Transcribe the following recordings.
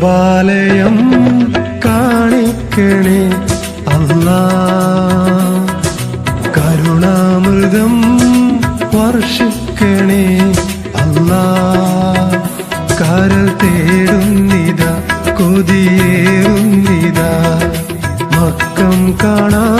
കബാലയം കാണിക്കണേ അല്ല. കരുണാമൃതം വർഷിക്കണേ അല്ല. കരൽ തേടുന്നിത കൊതിയേറുന്നിത. മക്കം കാണാൻ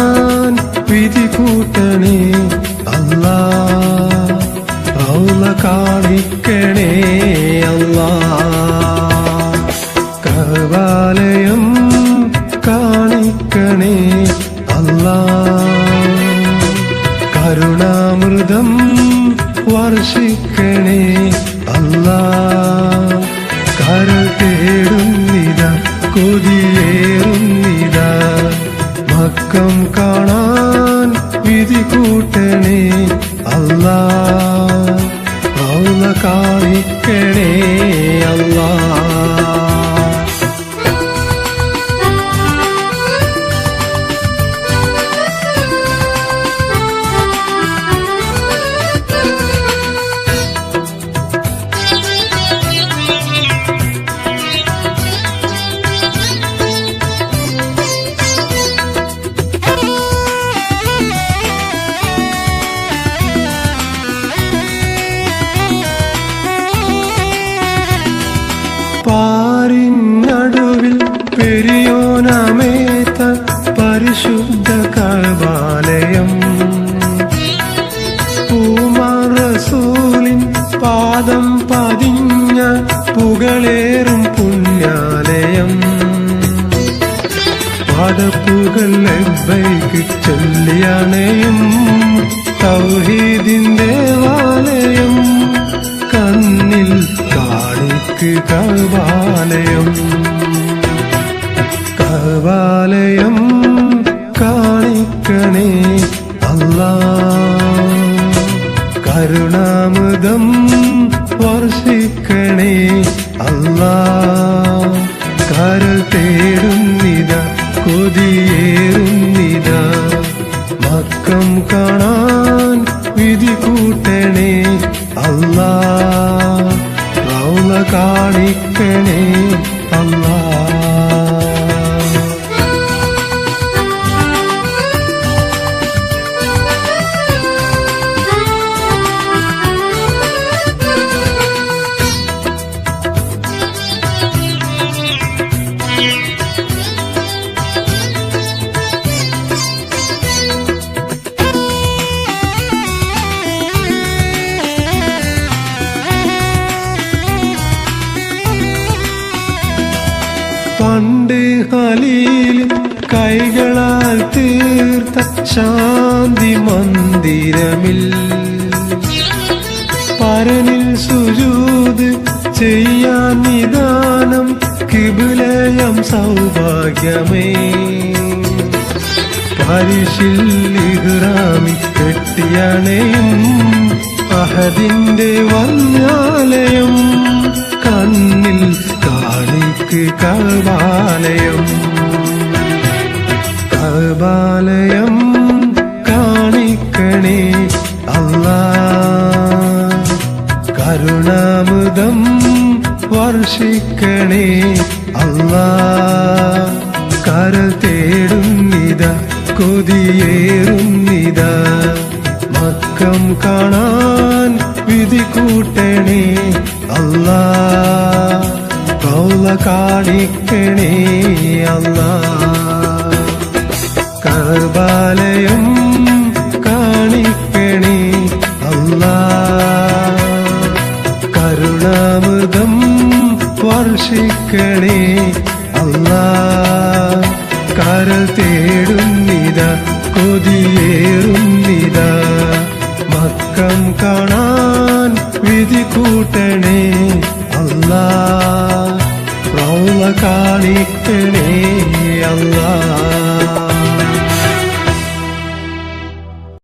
വിധി പെരിയോനമേത്ത പരിശുദ്ധ കൽബാലയം പൂമാറസൂലിൻ പാദം പതിഞ്ഞ പുകളേറും പുണ്യാലയം. പാദപ്പുകൾ ലബ്ബൈക്ക് ചൊല്ലിയണയും തൗഹീദിൻ ദേവാലയം. കണ്ണിൽ കാണിക്ക് കവാലയം കവാലയം കാണിക്കണേ അല്ലാ. കരുണാമൃതം വർഷിക്കണേ അല്ലാ. കരൾ തേടുന്നിത കൊതിയേറുന്നിത. മക്കം കാണാൻ വിധി കൂട്ടണേ അല്ലാ. പണ്ട് ഹലീൽ കൈകളാൽ തീർത്ത ശാന്തി മന്ദിരമിൽ. പരനിൽ സുജൂത് ചെയ്യാൻ നിദാനം കിബിലയം സൗഭാഗ്യമേ. പരിശിൽ ഇഹ്റാമി കെട്ടിയണയും അഹദിന്റെ വന്യാലയം കബാലയം കബാലയം കാണിക്കണേ അല്ലാ. കരുണാമുദം വർഷിക്കണേ അല്ലാ. കരൾ തേടുന്നിത കൊതിയേറുന്നിത. മക്കം കാണാൻ വിധി കൂട്ടണേ അല്ലാ. കൗല കാണിക്കണേ അല്ല. കർബാലയം കാണിക്കണേ അല്ല. കരുണാമൃതം വർഷിക്കണേ അല്ല. കരൾ തേടുന്നിത കൊതിയേറുന്നിത. മക്കം കാണാൻ വിധി കൂട്ടണേ അല്ലാ. റൗല കാണിക്കണേ അല്ലാ